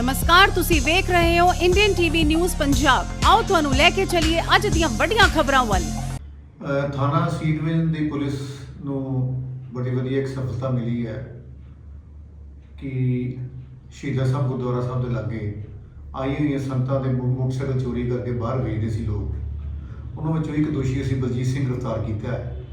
ਨਮਸਕਾਰ, ਤੁਸੀਂ ਵੇਖ ਰਹੇ ਹੋ ਇੰਡੀਅਨ ਟੀਵੀ ਨਿਊਜ਼ ਪੰਜਾਬ ਆਓ ਤੁਹਾਨੂੰ ਲੈ ਕੇ ਚੱਲੀਏ ਅੱਜ ਦੀਆਂ ਵੱਡੀਆਂ ਖਬਰਾਂ ਵੱਲ। ਅਹ ਥਾਣਾ ਸੀ ਦੀ ਪੁਲਿਸ ਨੂੰ ਬੜੀ ਵਧੀਆ ਇੱਕ ਸਫਲਤਾ ਮਿਲੀ ਹੈ ਕਿ ਸ਼ਹੀਦਾਂ ਸਾਹਿਬ ਗੁਰਦੁਆਰਾ ਸਾਹਿਬ ਦੇ ਲਾਗੇ ਆਈ ਹੋਈਆਂ ਸੰਤਾਂ ਦੇ ਮੋ- ਮੋਟਰਸਾਈਕਲ ਚੋਰੀ ਕਰਕੇ ਬਾਹਰ ਵੇਚਦੇ ਸੀ ਲੋਕ। ਉਹਨਾਂ ਵਿੱਚੋਂ ਇੱਕ ਦੋਸ਼ੀ ਅਸੀਂ ਬਲਜੀਤ ਸਿੰਘ ਗ੍ਰਿਫਤਾਰ ਕੀਤਾ ਹੈ,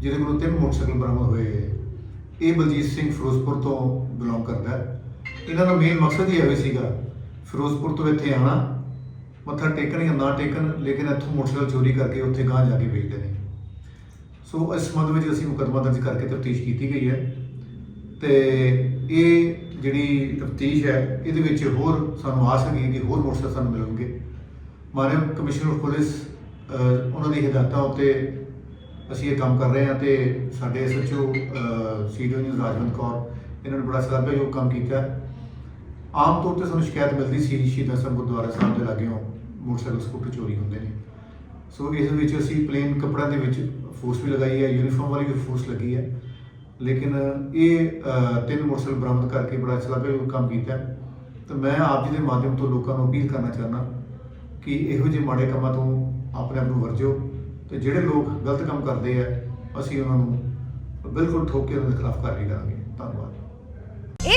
ਜਿਹਦੇ ਕੋਲੋਂ ਤਿੰਨ ਮੋਟਰਸਾਈਕਲ ਬਰਾਮਦ ਹੋਏ ਹੈ। ਇਹ ਬਲਜੀਤ ਸਿੰਘ ਫਿਰੋਜ਼ਪੁਰ ਤੋਂ ਬਿਲੋਂਗ ਕਰਦਾ ਹੈ। ਇਹਨਾਂ ਦਾ ਮੇਨ ਮਕਸਦ ਹੀ ਇਹੋ ਸੀਗਾ। ਫਿਰੋਜ਼ਪੁਰ ਤੋਂ ਇੱਥੇ ਆਣਾ ਮੱਥਾ ਟੇਕਣ ਜਾਂ ਨਾ ਟੇਕਣ, ਲੇਕਿਨ ਇੱਥੋਂ ਮੋਟਰਸਾਈਕਲ ਚੋਰੀ ਕਰਕੇ ਉੱਥੇ ਗਾਂ ਜਾ ਕੇ ਵੇਚਦੇ ਨੇ ਸੋ ਇਸ ਸੰਬੰਧ ਵਿੱਚ ਅਸੀਂ ਮੁਕੱਦਮਾ ਦਰਜ ਕਰਕੇ ਤਫਤੀਸ਼ ਕੀਤੀ ਗਈ ਹੈ। ਤੇ ਇਹ ਜਿਹੜੀ ਤਫਤੀਸ਼ ਹੈ, ਇਹਦੇ ਵਿੱਚ ਹੋਰ ਸਾਨੂੰ ਆਸ ਹੈਗੀ ਕਿ ਹੋਰ ਮੋਟਰਸਾਈਕਲ ਸਾਨੂੰ ਮਿਲਣਗੇ। ਮਾਨਯੋਗ ਕਮਿਸ਼ਨਰ ਪੁਲਿਸ ਉਹਨਾਂ ਦੀ ਹਦਾਇਤਾਂ ਉੱਤੇ ਅਸੀਂ ਇਹ ਕੰਮ ਕਰ ਰਹੇ ਹਾਂ ਤੇ ਸਾਡੇ SHO CDO news Rajwant Kaur, ਇਹਨਾਂ ਨੇ ਬੜਾ ਸਲਾਹਯੋਗ ਕੰਮ ਕੀਤਾ। ਆਮ ਤੌਰ ਤੇ ਸਾਨੂੰ ਸ਼ਿਕਾਇਤ ਮਿਲਦੀ ਸੀ ਸ਼ਹੀਦਾਂ ਸਾਹਿਬ ਗੁਰਦੁਆਰਾ ਸਾਹਿਬ ਦੇ ਲਾਗੇੋਂ ਮੋਟਰਸਾਈਕਲ ਸਕੂਟਰ ਚੋਰੀ ਹੁੰਦੇ ਨੇ। ਸੋ ਇਸ ਵਿੱਚ ਅਸੀਂ ਪਲੇਨ ਕੱਪੜਿਆਂ ਦੇ ਵਿੱਚ ਫੋਰਸ ਵੀ ਲਗਾਈ ਹੈ ਯੂਨੀਫਾਰਮ ਵਾਲੀ ਵੀ ਫੋਰਸ ਲੱਗੀ ਹੈ। ਲੇਕਿਨ ਇਹ ਤਿੰਨ ਮੋਟਰਸਾਈਕਲ ਬਰਾਮਦ ਕਰਕੇ ਬੜਾ ਸਲਾਹਯੋਗ ਕੰਮ ਕੀਤਾ। ਹੈ। ਮੈਂ ਆਪ ਜੀ ਦੇ ਮਾਧਿਅਮ ਤੋਂ ਲੋਕਾਂ ਨੂੰ ਅਪੀਲ ਕਰਨਾ ਚਾਹੁੰਦਾ ਕਿ ਇਹੋ ਜਿਹੇ ਮਾੜੇ ਕੰਮਾਂ ਤੋਂ ਆਪਣੇ ਆਪ ਨੂੰ ਵਰਜੋ ਤੇ ਜਿਹੜੇ ਲੋਕ ਗਲਤ ਕੰਮ ਕਰਦੇ ਆ, ਅਸੀਂ ਉਹਨਾਂ ਨੂੰ ਬਿਲਕੁਲ ਠੋਕ ਕੇ ਉਹਨਾਂ ਦੇ ਖਿਲਾਫ ਕਾਰਵਾਈ ਕਰਾਂਗੇ।